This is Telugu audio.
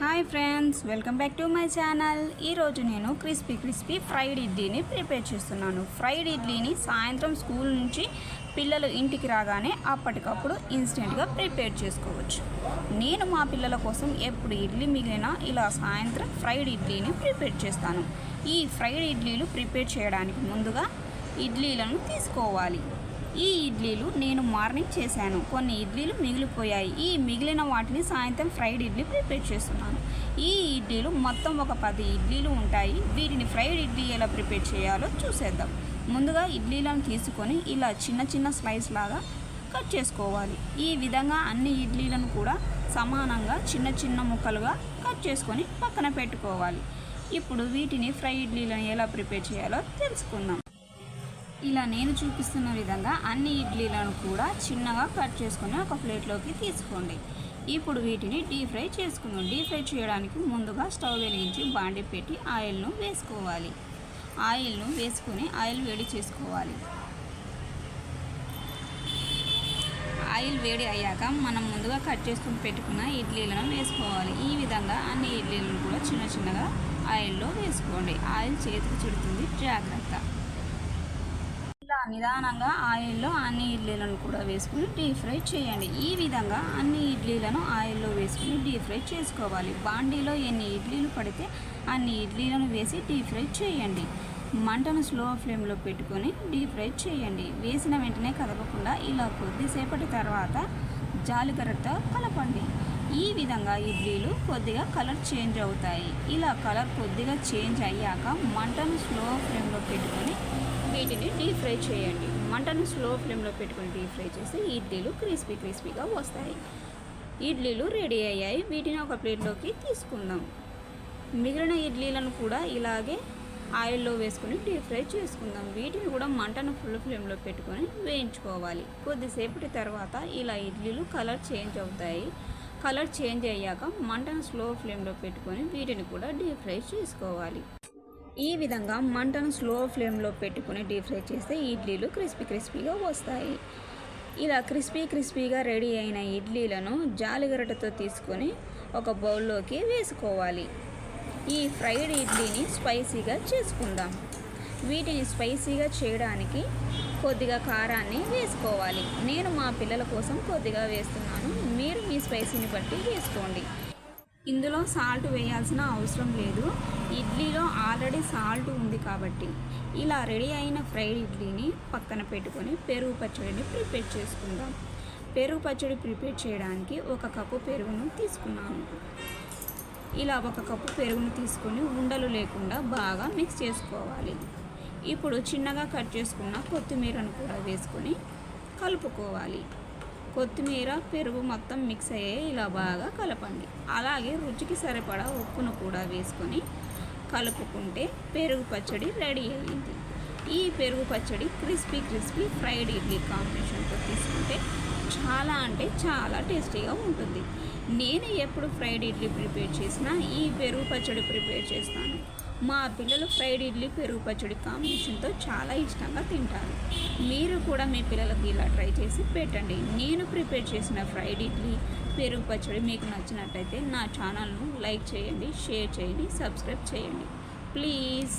Hi friends welcome back to my channel. ఈరోజు నేను క్రిస్పీ క్రిస్పీ ఫ్రైడ్ ఇడ్లీని ప్రిపేర్ చేస్తున్నాను. ఫ్రైడ్ ఇడ్లీని సాయంత్రం స్కూల్ నుంచి పిల్లలు ఇంటికి రాగానే అప్పటికప్పుడు ఇన్స్టెంట్గా ప్రిపేర్ చేసుకోవచ్చు. నేను మా పిల్లల కోసం ఎప్పుడు ఇడ్లీ మిగిలినా ఇలా సాయంత్రం ఫ్రైడ్ ఇడ్లీని ప్రిపేర్ చేస్తాను. ఈ ఫ్రైడ్ ఇడ్లీలు ప్రిపేర్ చేయడానికి ముందుగా ఇడ్లీలను తీసుకోవాలి. ఈ ఇడ్లీలు నేను మార్నింగ్ చేశాను. కొన్ని ఇడ్లీలు మిగిలిపోయాయి. ఈ మిగిలిన వాటిని సాయంత్రం ఫ్రైడ్ ఇడ్లీ ప్రిపేర్ చేస్తున్నాను. ఈ ఇడ్లీలు మొత్తం ఒక పది ఇడ్లీలు ఉంటాయి. వీటిని ఫ్రైడ్ ఇడ్లీ ఎలా ప్రిపేర్ చేయాలో చూసేద్దాం. ముందుగా ఇడ్లీలను తీసుకొని ఇలా చిన్న చిన్న స్లైస్ లాగా కట్ చేసుకోవాలి. ఈ విధంగా అన్ని ఇడ్లీలను కూడా సమానంగా చిన్న చిన్న ముక్కలుగా కట్ చేసుకొని పక్కన పెట్టుకోవాలి. ఇప్పుడు వీటిని ఫ్రై ఇడ్లీలను ఎలా ప్రిపేర్ చేయాలో తెలుసుకుందాం. ఇలా నేను చూపిస్తున్న విధంగా అన్ని ఇడ్లీలను కూడా చిన్నగా కట్ చేసుకొని ఒక ప్లేట్లోకి తీసుకోండి. ఇప్పుడు వీటిని డీప్ ఫ్రై చేసుకుందాం. డీప్ ఫ్రై చేయడానికి ముందుగా స్టవ్ వెలిగించి బాండి పెట్టి ఆయిల్ను వేసుకోవాలి. ఆయిల్ను వేసుకొని ఆయిల్ వేడి చేసుకోవాలి. ఆయిల్ వేడి అయ్యాక మనం ముందుగా కట్ చేసుకుని పెట్టుకున్న ఇడ్లీలను వేసుకోవాలి. ఈ విధంగా అన్ని ఇడ్లీలను కూడా చిన్న చిన్నగా ఆయిల్లో వేసుకోండి. ఆయిల్ చేతికి చుడుతుంది. జాగ్రత్త. నిదానంగా ఆయిల్లో అన్ని ఇడ్లీలను కూడా వేసుకుని డీప్ ఫ్రై చేయండి. ఈ విధంగా అన్ని ఇడ్లీలను ఆయిల్లో వేసుకుని డీప్ ఫ్రై చేసుకోవాలి. బాండీలో ఎన్ని ఇడ్లీలు పడితే అన్ని ఇడ్లీలను వేసి డీప్ ఫ్రై చేయండి. మంటను స్లో ఫ్లేమ్లో పెట్టుకొని డీప్ ఫ్రై చేయండి. వేసిన వెంటనే కదపకుండా ఇలా కొద్దిసేపటి తర్వాత జాలిగరతో కలపండి. ఈ విధంగా ఇడ్లీలు కొద్దిగా కలర్ చేంజ్ అవుతాయి. ఇలా కలర్ కొద్దిగా చేంజ్ అయ్యాక మంటను స్లో ఫ్లేమ్లో పెట్టుకొని వీటిని డీప్ ఫ్రై చేయండి. మంటను స్లో ఫ్లేమ్లో పెట్టుకొని డీప్ ఫ్రై చేస్తే ఇడ్లీలు క్రిస్పీ క్రిస్పీగా వస్తాయి. ఇడ్లీలు రెడీ అయ్యాయి. వీటిని ఒక ప్లేట్లోకి తీసుకుందాం. మిగిలిన ఇడ్లీలను కూడా ఇలాగే ఆయిల్లో వేసుకొని డీప్ ఫ్రై చేసుకుందాం. వీటిని కూడా మంటను ఫుల్ ఫ్లేమ్లో పెట్టుకొని వేయించుకోవాలి. కొద్దిసేపటి తర్వాత ఇలా ఇడ్లీలు కలర్ చేంజ్ అవుతాయి. కలర్ చేంజ్ అయ్యాక మంటను స్లో ఫ్లేమ్లో పెట్టుకొని వీటిని కూడా డీప్ ఫ్రై చేసుకోవాలి. ఈ విధంగా మంటను స్లో ఫ్లేమ్లో పెట్టుకుని డీప్ ఫ్రై చేస్తే ఇడ్లీలు క్రిస్పీ క్రిస్పీగా వస్తాయి. ఇలా క్రిస్పీ క్రిస్పీగా రెడీ అయిన ఇడ్లీలను జాలిగరటతో తీసుకొని ఒక బౌల్లోకి వేసుకోవాలి. ఈ ఫ్రైడ్ ఇడ్లీని స్పైసీగా చేసుకుందాం. వీటిని స్పైసీగా చేయడానికి కొద్దిగా కారాన్ని వేసుకోవాలి. నేను మా పిల్లల కోసం కొద్దిగా వేస్తున్నాను. మీరు మీ స్పైసీని బట్టి వేసుకోండి. ఇందులో సాల్ట్ వేయాల్సిన అవసరం లేదు. ఇడ్లీలో ఆల్రెడీ సాల్ట్ ఉంది కాబట్టి ఇలా రెడీ అయిన ఫ్రైడ్ ఇడ్లీని పక్కన పెట్టుకొని పెరుగు పచ్చడిని ప్రిపేర్ చేసుకుందాం. పెరుగు పచ్చడి ప్రిపేర్ చేయడానికి ఒక కప్పు పెరుగును తీసుకున్నాను. ఇలా ఒక కప్పు పెరుగును తీసుకొని ఉండలు లేకుండా బాగా మిక్స్ చేసుకోవాలి. ఇప్పుడు చిన్నగా కట్ చేసుకున్న కొత్తిమీరను కూడా వేసుకొని కలుపుకోవాలి. కొత్తిమీర పెరుగు మొత్తం మిక్స్ అయ్యే ఇలా బాగా కలపండి. అలాగే రుచికి సరిపడా ఉప్పును కూడా వేసుకొని కలుపుకుంటే పెరుగు పచ్చడి రెడీ అయ్యింది. ఈ పెరుగు పచ్చడి క్రిస్పీ క్రిస్పీ ఫ్రైడ్ ఇడ్లీ కాంబినేషన్తో తీసుకుంటే చాలా అంటే చాలా టేస్టీగా ఉంటుంది. నేను ఎప్పుడు ఫ్రైడ్ ఇడ్లీ ప్రిపేర్ చేసినా ఈ పెరుగు పచ్చడి ప్రిపేర్ చేస్తాను. మా పిల్లలు ఫ్రైడ్ ఇడ్లీ పెరుగు పచ్చడి కాంబినేషన్తో చాలా ఇష్టంగా తింటారు. మీరు కూడా మీ పిల్లలకి ఇలా ట్రై చేసి పెట్టండి. నేను ప్రిపేర్ చేసిన ఫ్రైడ్ ఇడ్లీ పెరుగు పచ్చడి మీకు నచ్చినట్టయితే నా ఛానల్ను లైక్ చేయండి షేర్ చేయండి సబ్స్క్రైబ్ చేయండి. ప్లీజ్.